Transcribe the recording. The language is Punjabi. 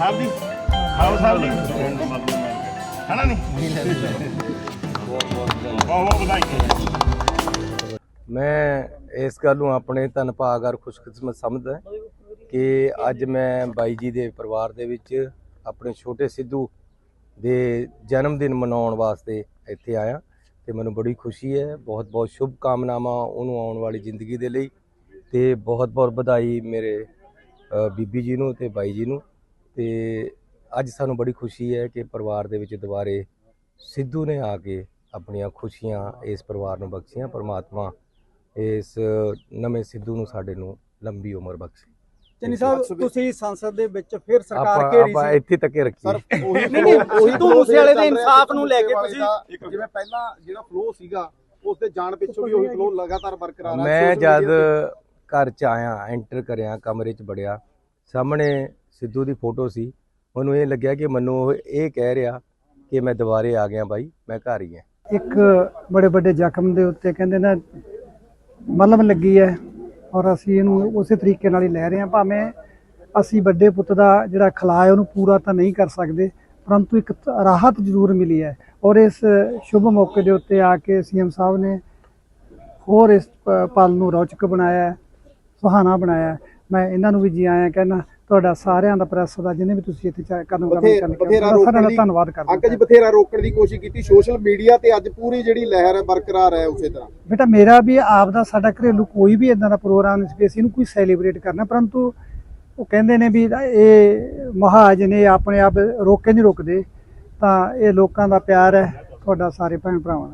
How's happening? How's happening? ਹਨਾ ਨਹੀਂ ਬਹੁਤ ਬਹੁਤ ਵਧਾਈ। ਮੈਂ ਇਸ ਗੱਲ ਨੂੰ ਆਪਣੇ ਧੰਨ ਭਾਗ ਔਰ ਖੁਸ਼ਕਿਸਮਤ ਸਮਝਦਾ ਕਿ ਅੱਜ ਮੈਂ ਬਾਈ ਜੀ ਦੇ ਪਰਿਵਾਰ ਦੇ ਵਿੱਚ ਆਪਣੇ ਛੋਟੇ ਸਿੱਧੂ ਦੇ ਜਨਮ ਦਿਨ ਮਨਾਉਣ ਵਾਸਤੇ ਇੱਥੇ ਆਇਆ ਤੇ ਮੈਨੂੰ ਬੜੀ ਖੁਸ਼ੀ ਹੈ, ਬਹੁਤ ਬਹੁਤ ਸ਼ੁਭ ਕਾਮਨਾਵਾਂ ਉਹਨੂੰ ਆਉਣ ਵਾਲੀ ਜ਼ਿੰਦਗੀ ਦੇ ਲਈ ਤੇ ਬਹੁਤ ਬਹੁਤ ਵਧਾਈ ਮੇਰੇ ਬੀਬੀ ਜੀ ਨੂੰ ਤੇ ਬਾਈ ਜੀ ਨੂੰ ਤੇ ਅੱਜ ਸਾਨੂੰ ਬੜੀ ਖੁਸ਼ੀ ਹੈ ਕਿ ਪਰਿਵਾਰ ਦੇ ਵਿੱਚ ਦੁਬਾਰੇ ਸਿੱਧੂ ਨੇ ਆ ਕੇ ਆਪਣੀਆਂ ਖੁਸ਼ੀਆਂ ਇਸ ਪਰਿਵਾਰ ਨੂੰ ਬਖਸ਼ੀਆਂ ਪਰਮਾਤਮਾ ਇਸ ਨਵੇਂ ਸਿੱਧੂ ਨੂੰ ਸਾਡੇ ਨੂੰ ਲੰਬੀ ਉਮਰ ਬਖਸ਼ੇ। ਚੰਨੀ ਸਾਹਿਬ ਤੁਸੀਂ ਸੰਸਦ ਦੇ ਵਿੱਚ ਫਿਰ ਸਰਕਾਰ ਆਪਾਂ ਘੇਰੀ ਆਪਾਂ ਸੀ। ਇੱਥੇ ਤੱਕੇ ਰੱਖੀਏ ਨਹੀਂ ਨਹੀਂ ਸਿੱਧੂ ਮੂਸੇਵਾਲੇ ਦੇ ਇਨਸਾਫ ਨੂੰ ਲੈ ਕੇ ਤੁਸੀਂ ਜਿਵੇਂ ਪਹਿਲਾਂ ਜਿਹੜਾ ਫਲੋ ਸੀਗਾ ਉਸ ਦੇ ਜਾਣ ਪਿੱਛੋਂ ਵੀ ਉਹੀ ਫਲੋ ਲਗਾਤਾਰ ਬਰਕਰਾਰ ਹੈ ਮੈਂ ਜਦ ਘਰ ਚ ਆਇਆ ਐਂਟਰ ਕਰਿਆ ਕਮਰੇ ਚ ਵੜਿਆ ਸਾਹਮਣੇ ਸਿੱਧੂ ਦੀ ਫੋਟੋ ਸੀ। ਮੈਨੂੰ ਇਹ ਲੱਗਿਆ ਕਿ ਮੈਨੂੰ ਉਹ ਇਹ ਕਹਿ ਰਿਹਾ ਕਿ ਮੈਂ ਦੁਬਾਰੇ ਆ ਗਿਆ ਬਾਈ, ਮੈਂ ਘਰ ਹੀ ਹਾਂ। ਇੱਕ ਬੜੇ ਵੱਡੇ ਜ਼ਖਮ ਦੇ ਉੱਤੇ ਕਹਿੰਦੇ ਨਾ, ਮਲਮ ਲੱਗੀ ਹੈ ਔਰ ਅਸੀਂ ਇਹਨੂੰ ਉਸੇ ਤਰੀਕੇ ਨਾਲ ਹੀ ਲੈ ਰਹੇ ਹਾਂ। ਭਾਵੇਂ ਅਸੀਂ ਵੱਡੇ ਪੁੱਤ ਦਾ ਜਿਹੜਾ ਖਲਾ ਹੈ ਉਹਨੂੰ ਪੂਰਾ ਤਾਂ ਨਹੀਂ ਕਰ ਸਕਦੇ, ਪਰੰਤੂ ਇੱਕ ਰਾਹਤ ਜ਼ਰੂਰ ਮਿਲੀ ਹੈ। ਔਰ ਇਸ ਸ਼ੁਭ ਮੌਕੇ ਦੇ ਉੱਤੇ ਆ ਕੇ ਸੀਐਮ ਸਾਹਿਬ ਨੇ ਹੋਰ ਇਸ ਪਲ ਨੂੰ ਰੌਚਕ ਬਣਾਇਆ, ਸੁਹਾਣਾ ਬਣਾਇਆ। ਮੈਂ ਇਹਨਾਂ ਨੂੰ ਵੀ ਜੀ ਆਇਆਂ ਕਹਿੰਦਾ ਤੁਹਾਡਾ ਸਾਰਿਆਂ ਦਾ ਪ੍ਰੈਸ ਦਾ ਜਿਹਨੇ ਵੀ ਤੁਸੀਂ ਇੱਥੇ ਚਾ- ਕਦਮ ਕਦਮ ਬਥੇ- ਚੱਲ ਕੇ ਬਥੇਰਾ ਸਾਰਿਆਂ ਰੋਕਣ ਦਾ ਧੰਨਵਾਦ ਕਰਦਾ ਅੰਕਲ ਜੀ ਬਥੇਰਾ ਰੋਕਣ ਦੀ ਕੋਸ਼ਿਸ਼ ਕੀਤੀ ਸੋਸ਼ਲ ਮੀਡੀਆ ਤੇ ਅੱਜ ਪੂਰੀ ਜਿਹੜੀ ਲਹਿਰ ਹੈ ਬਰਕਰਾਰ ਹੈ ਉਸੇ ਤਰ੍ਹਾਂ। ਬੇਟਾ ਮੇਰਾ ਵੀ ਆਪ ਦਾ ਸਾਡਾ ਘਰੇਲੂ ਕੋਈ ਵੀ ਇਦਾਂ ਦਾ ਪ੍ਰੋਗਰਾਮ ਨਹੀਂ ਸੀ ਅਸੀਂ ਇਹਨੂੰ ਕੋਈ ਸੈਲੀਬ੍ਰੇਟ ਕਰਨਾ ਪਰੰਤੂ ਉਹ ਕਹਿੰਦੇ ਨੇ ਵੀ ਇਹ ਮਹਾਜ ਨੇ ਆਪਣੇ ਆਪ ਰੋਕੇ ਨਹੀਂ ਰੁਕਦੇ ਤਾਂ ਇਹ ਲੋਕਾਂ ਦਾ ਪਿਆਰ ਹੈ ਤੁਹਾਡਾ ਸਾਰੇ ਭੈਣ ਭਰਾਵਾਂ ਦਾ।